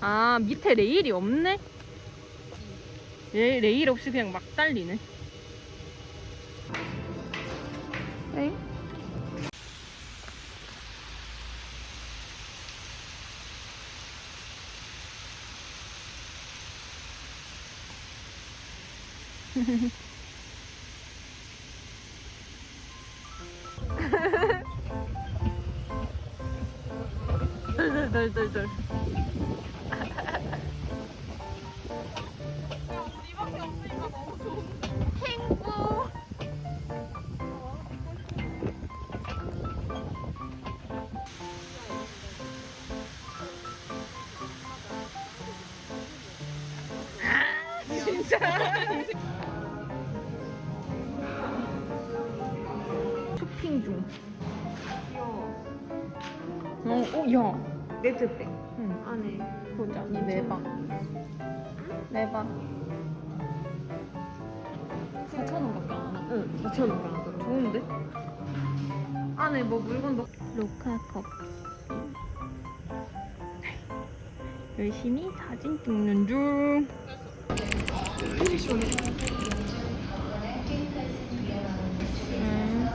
아 밑에 레일이 없네? 레, 레일 없이 그냥 막 달리네. 덜덜덜덜. 행복. 아. 쇼핑 중. 어, 어, 야. 네트백 응. 안에 보자. 이 매박. 매박. 4,000원밖에 안 하나? 응 4천 원 받았더라 좋은데? 안에 뭐 물건도 로카컵. 열심히 사진 찍는 중. 음.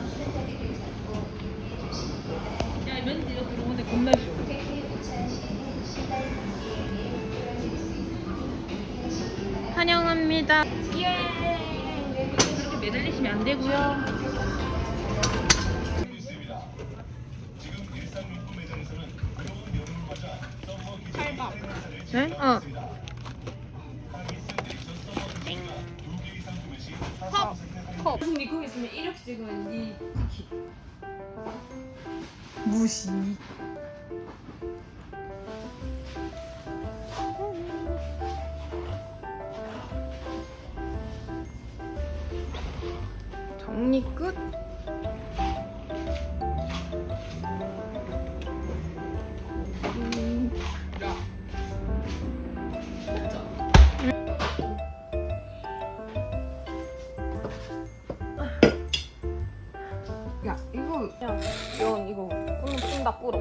야, 왠지 이거 들어오는데 겁나 쉬워. 환영합니다. 예. 그렇게 매달리시면 안 되고요. 네? 어. 컵. 무슨 니 거기 있으면 이렇게 찍으면 니 티키 무시. 정리 끝. 음. 야 이거 이건 이거 꿀 푼다 꿀어.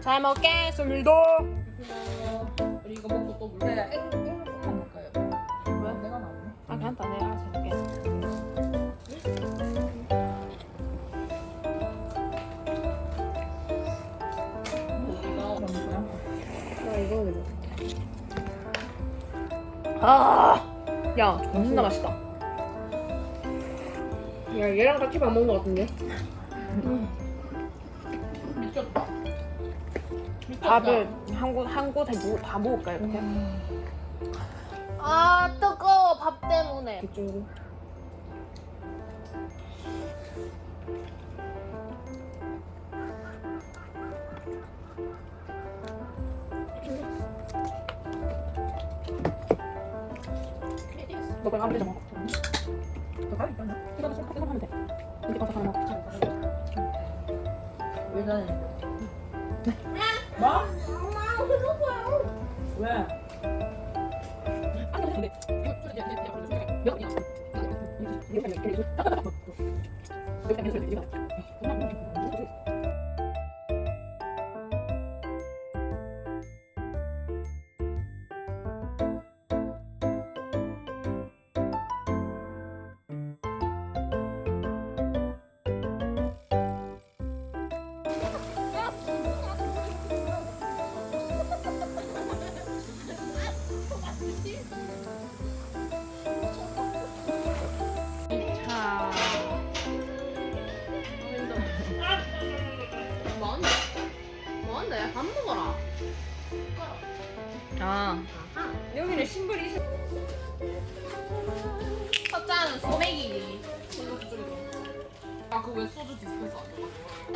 잘 먹겠습니다. 우리 이거 먹고 또 물래 네, 앵앵한 볼까요? 왜 내가 나오네 아 괜찮다 내가 알아서 해 아, 야 존나 맛있다. 야 얘랑 같이 밥 먹은 거 같은데? 미쳤다. 밥을 한곳한 곳에 무- 다 먹을까 이렇게? 아 뜨거워 밥 때문에. 이쪽으로 아무데나 먹어. 너 가위 있잖아. 이거 좀 이거 하면 돼. 이렇게 가서 하나. 왜 나는? 뭐? 엄마 그거 왜? 아니 근데 이거? 이거.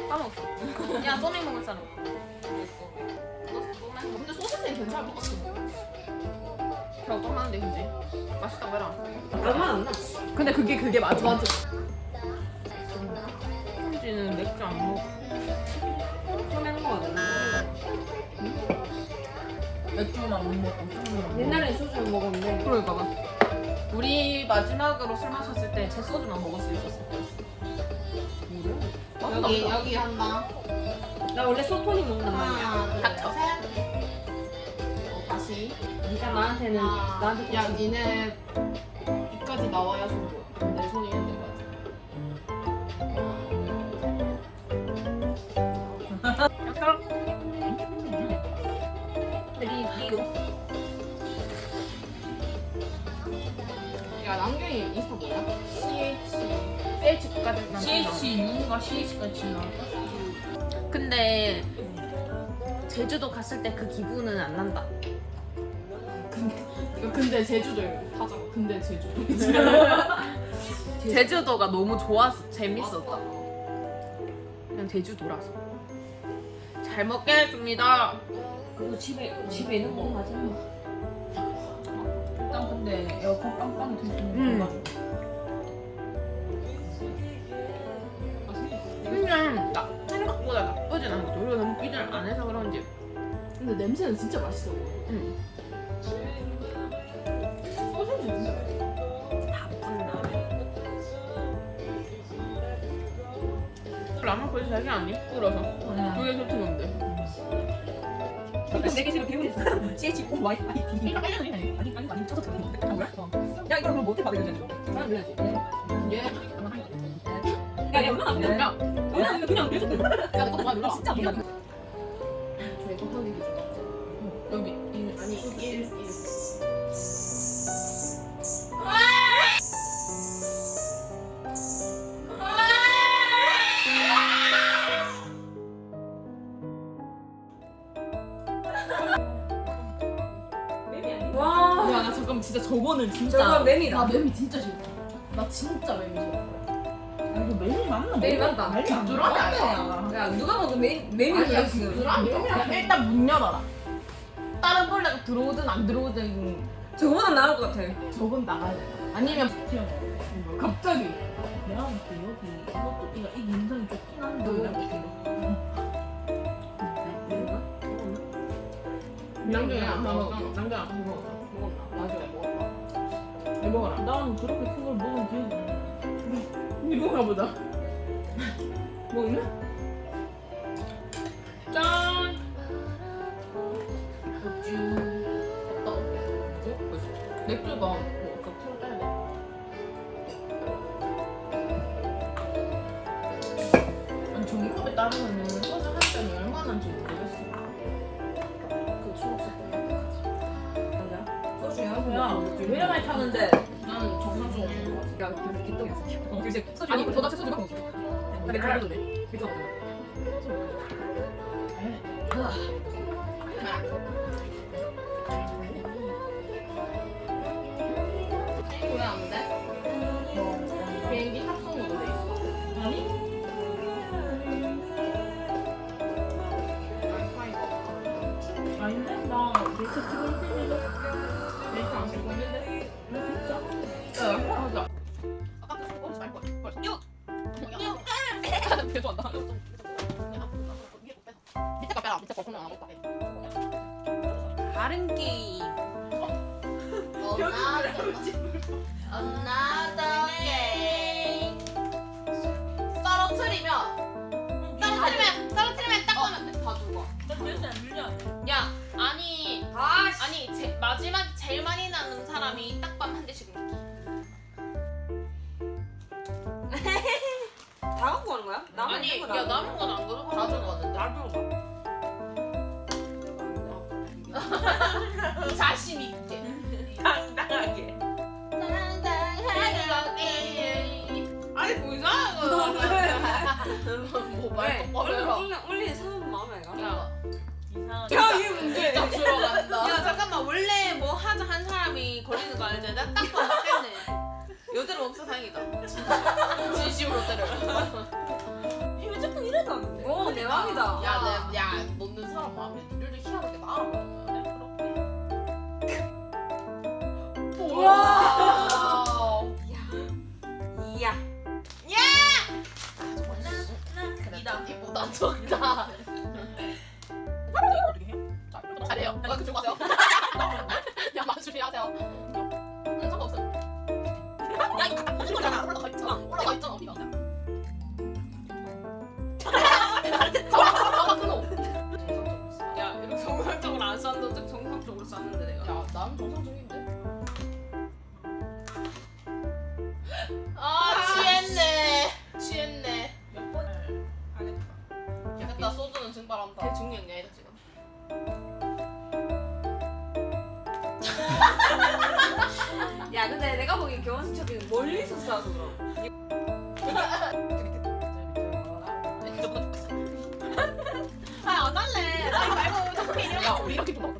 까먹었어. 야 소맥 먹을 사람. 했어? 너 소맥? 근데 소주는 괜찮을 것 같은데 별 어떤 하는데 그지? 맛있다고 해라. 얼마 안 나? 근데 그게 그게 맞아. 맞아 현지는 맥주 안 먹어. 소맥 먹어야 되나? 맥주만 못 먹고 술만 옛날엔 소주를 먹었는데 그러니까 봐. 우리 마지막으로 술 마셨을 때 제 소주만 먹을 수 있었을 거였어. 여기 여기 한다. 나 원래 소토닉 먹는단 말이야. 하나, 닥쳐. 둘, 셋. 어, 다시. 네가 나한테는 아, 나한테 야, 니네 이까지 나와야 손 보여. 내 손이 있는 데까지. 리뷰. 야, 남경이 인스타 뭐야? CH. CH 국가대 CH 누군가 CH까지 나왔다? 근데 제주도 갔을 때 그 기분은 안 난다. 이거 근데 제주도 하자. 근데 제주도. 제주도가 너무 좋았어. 재밌었다. 그냥 제주도라서. 잘 먹겠습니다. 그리고 집에 집에 있는 거 맞아. 일단 근데 에어컨 빵빵이. 있는 거 가지고 나 생각보다 나쁘진 않고 우리가 너무 기대를 안 해서 그런지 근데 냄새는 진짜 맛있어. 응. 소세지 진짜. 나쁜 라면. 라면 거의 자기 아니? 끓어서. 그게 좋지 뭔데? 근데 내게 지금 배우고 있어. CH O Y I D. 아니 아니 아니 아니 아니 쳐서 들었는데 아 뭐야? 야 이걸 뭐 어떻게 받아 이거? 나는 그래야지. 얘. 야 야, 얼마나 안 돼? 야, 그냥 이거 계속. 야, 눌러. 진짜 몰라. 저 이거 하기 여기 이 아니 여기 1 1 매미 아니야? 와. 야, 나 잠깐 만 진짜 저거는 진짜 저거 매미다. 나 매미 진짜 싫다. 나 진짜 매미 싫어. 이거 메뉴 맞나? 메뉴 맞다. 메뉴 안 맞네. 야 누가 봐도 매 매미야 지금. 일단 문 열어라. 다른 벌레가 들어오든 안 들어오든 저거보다 나을 것 같아. 저건 나가야 돼. 아니면 갑자기 내가 볼 때 여기 이것도 이거 이 인상이 좋긴 한데 뭐? 남경이 안 먹어. 남경이 안 먹어. 먹었나? 먹어봐. 이 먹어라. 나는 그렇게 큰 걸 먹은 기억이 없네. 이 먹어라 보자. 먹나? 짠. 맥주. 어떠? 맥주? 그래서 맥주가 뭐 아까 틀어 짜야 돼. 아니 종이컵에 따르면 소주 한 잔이 얼마나인지 모르겠어. 그 초록색 거까지. 소주야? 야, 왜 이렇게 많이 타는데? 야 그래서. 어 소주 아니 도대체 소주 먹었어. 근데 그래도 돼. 그죠? 왜안 다른 게임. Another. 떨어뜨리면 떨어뜨리면 떨어뜨리면 딱 하면 돼. 다 죽어. 야, 아니, 아니, 제, 마지막 제일 많이 나는 사람이 딱밤 한 대씩 먹기. 거야? 남은 아니, 거야 남은 건안 그러고 다 들어가는데. 나도 자신 있게. 당당하게. 아니 뭐 이상한 거. 뭐말 똑바로 해라. 원래 원래 사람 마음에 가. 야, 이상한. 야 이게 문제. 딱 들어간다. 야 잠깐만 원래 뭐 하자 한 사람이 걸리는 거 알지? 나딱 맞겠네. 여대로 없어 다행이다. 진짜. 진심으로 때려. 대박이다. 야, 내, 야, 놓는 사람 마음에 니들도 희한하게 쌌는데 내가. 야, 난 정상적인데? 아, 아, 취했네. 취했네. 몇 번을 하겠다. 아, 됐다, 소주는 증발한다. 대중년이야, 이거 지금. 야 근데 내가 보기엔 경원수첩이 멀리서 싸서 그럼 아, 안 할래. 나 이거 말고 자꾸 이런 야, 우리 이렇게 또 막.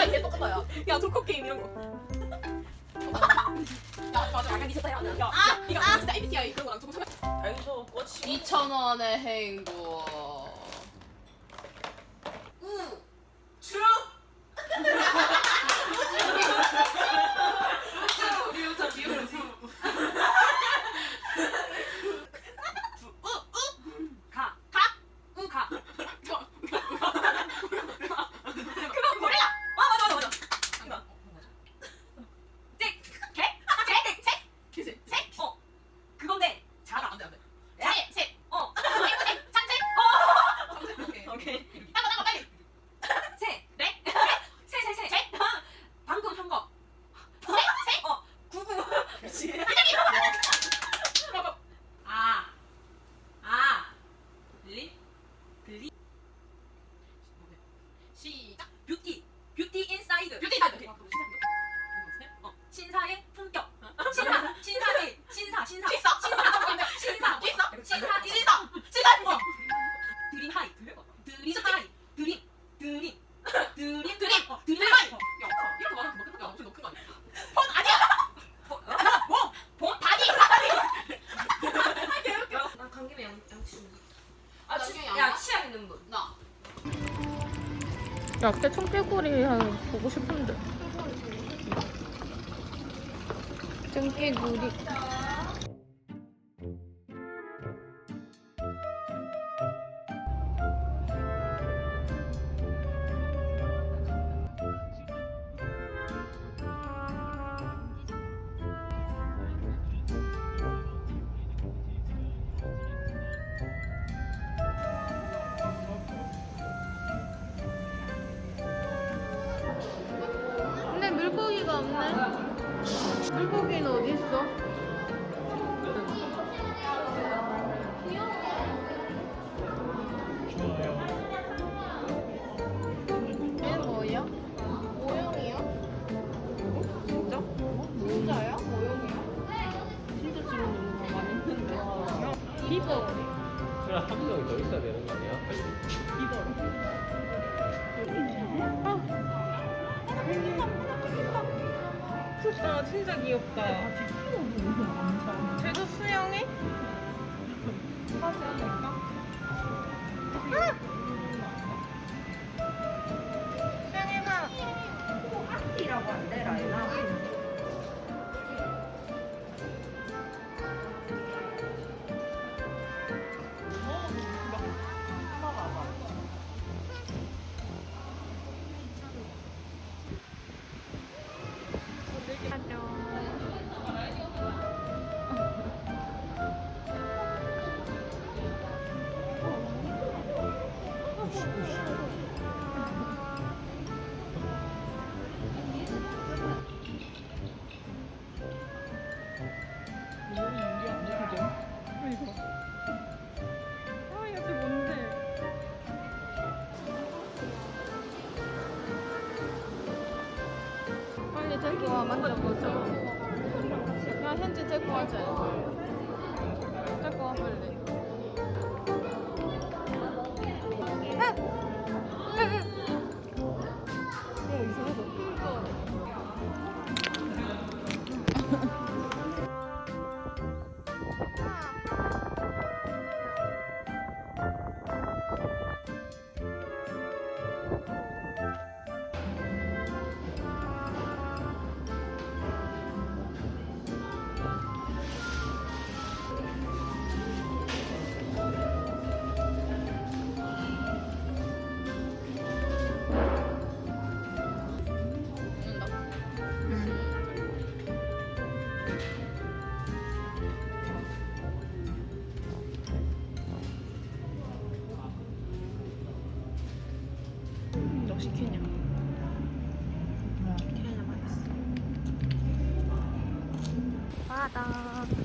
진짜 야 이게 똑같아 야야 돌코 게임 이런 거. 야, 맞아 약간 미쳤다 야, 야, 야, 이거 아, 진짜 MBTI 그런 거랑 조금 차별 여기서 꽃이 2,000원의 행복. 가 야 그때 청개구리 한 보고 싶은데. 청개구리 물고기가 없네. 물고기는 어디 있어? 얘 뭐야? 모형이야? 진짜? 진짜야? 모형이야? 진짜 지금 너무 많이 했는데. 비버. 그냥 한 명이 더 있어야 되는 거 아니야? 아 진짜 귀엽다. 쟤도 수영해? 수영해봐. 안 돼, 라이나. 와 만져보자. 야 현지 데리고 와자. 시키냐? 바다.